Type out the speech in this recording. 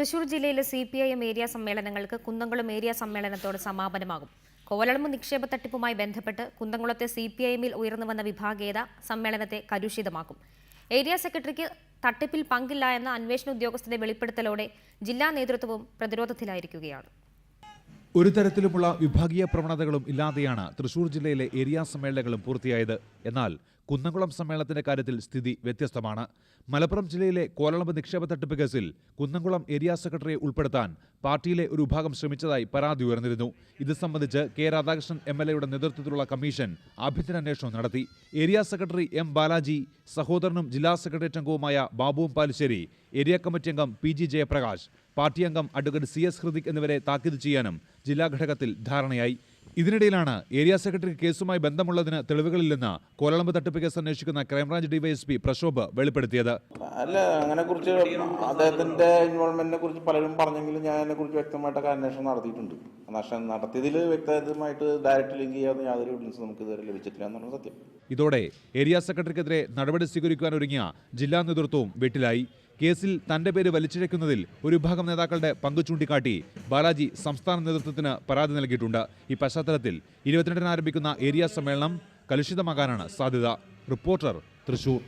തൃശൂർ ജില്ലയിലെ C P I M area സമ്മേളനങ്ങൾക്ക് Kunnamkulam area സമ്മേളനത്തോട് സമാപനമാകും. കോവളമ്പ് നിക്ഷേപ തട്ടിപ്പുമായി ബന്ധപ്പെട്ട് കുന്നംകുളത്തെ സി പി ഐ എമ്മിൽ ഉയർന്നു വന്ന വിഭാഗീയത സമ്മേളനത്തെ കലുഷിതമാക്കും. ഏരിയ സെക്രട്ടറിക്ക് തട്ടിപ്പിൽ പങ്കില്ല എന്ന അന്വേഷണ ഉദ്യോഗസ്ഥന്റെ വെളിപ്പെടുത്തലോടെ ജില്ലാ നേതൃത്വവും പ്രതിരോധത്തിലായിരിക്കുകയാണ്. ഒരു തരത്തിലുമുള്ള വിഭാഗീയ പ്രവണതകളും ഇല്ലാതെയാണ് തൃശൂർ ജില്ലയിലെ ഏരിയ സമ്മേളനങ്ങളും പൂർത്തിയായത്. എന്നാൽ കുന്നംകുളം സമ്മേളനത്തിന്റെ കാര്യത്തിൽ സ്ഥിതി വ്യത്യസ്തമാണ്. മലപ്പുറം ജില്ലയിലെ കോലളമ്പ് നിക്ഷേപ തട്ടിപ്പ് കേസിൽ കുന്നംകുളം ഏരിയ സെക്രട്ടറിയെ ഉൾപ്പെടുത്താൻ പാർട്ടിയിലെ ഒരു വിഭാഗം ശ്രമിച്ചതായി പരാതി ഉയർന്നിരുന്നു. ഇത് സംബന്ധിച്ച് കെ രാധാകൃഷ്ണൻ എം എൽ എയുടെ നേതൃത്വത്തിലുള്ള കമ്മീഷൻ ആഭ്യന്തര അന്വേഷണം നടത്തി. ഏരിയ സെക്രട്ടറി എം ബാലാജി സഹോദരനും ജില്ലാ സെക്രട്ടേറിയറ്റ് അംഗവുമായ ബാബുവും പാലിശ്ശേരി ഏരിയ കമ്മിറ്റി അംഗം പി ജി ജയപ്രകാശ് പാർട്ടി അംഗം അഡ്വക്കേറ്റ് സി എസ് ഹൃതിക് എന്നിവരെ താക്കീത് ചെയ്യാനും ജില്ലാ ഘടകത്തിൽ ധാരണയായി. ഇതിനിടയിലാണ് ഏരിയ സെക്രട്ടറി കേസുമായി ബന്ധമുള്ളതിന് തെളിവുകളില്ലെന്ന് കോലളമ്പ് തട്ടിപ്പ് കേസ് അന്വേഷിക്കുന്ന ക്രൈംബ്രാഞ്ച് ഡിവൈഎസ്പി പ്രശോഭ് വെളിപ്പെടുത്തിയത്. അല്ല അങ്ങനെ കുറിച്ച് അദ്ദേഹത്തിന്റെ ഇൻവോൾവ്മെന്റിനെ കുറിച്ച് പലരും പറഞ്ഞെങ്കിലും ഞാൻ അതിനെ കുറിച്ച് വ്യക്തമായിട്ടൊക്കെ അന്വേഷണം നടത്തിയിട്ടുണ്ട്. അന്വേഷണം നടത്തിയതിൽ വ്യക്തമായിട്ട് ഡയറക്റ്റ് ലിങ്ക് ചെയ്യാവുന്ന യാതൊരു എവിഡൻസ് നമുക്ക് ഇതുവരെ ലഭിച്ചിട്ടില്ല എന്നുള്ള സത്യം. ഇതോടെ ഏരിയ സെക്രട്ടറിക്കെതിരെ നടപടി സ്വീകരിക്കുവാൻ ഒരുങ്ങിയ ജില്ലാ നേതൃത്വവും വെട്ടിലായി. കേസിൽ തന്റെ പേര് വലിച്ചിഴക്കുന്നതിൽ ഒരു വിഭാഗം നേതാക്കളുടെ പങ്ക് ചൂണ്ടിക്കാട്ടി ബാലാജി സംസ്ഥാന നേതൃത്വത്തിന് പരാതി നൽകിയിട്ടുണ്ട്. ഈ പശ്ചാത്തലത്തിൽ ഇരുപത്തിരണ്ടിന് ആരംഭിക്കുന്ന ഏരിയ സമ്മേളനം കലുഷിതമാകാനാണ് സാധ്യത. റിപ്പോർട്ടർ തൃശൂർ.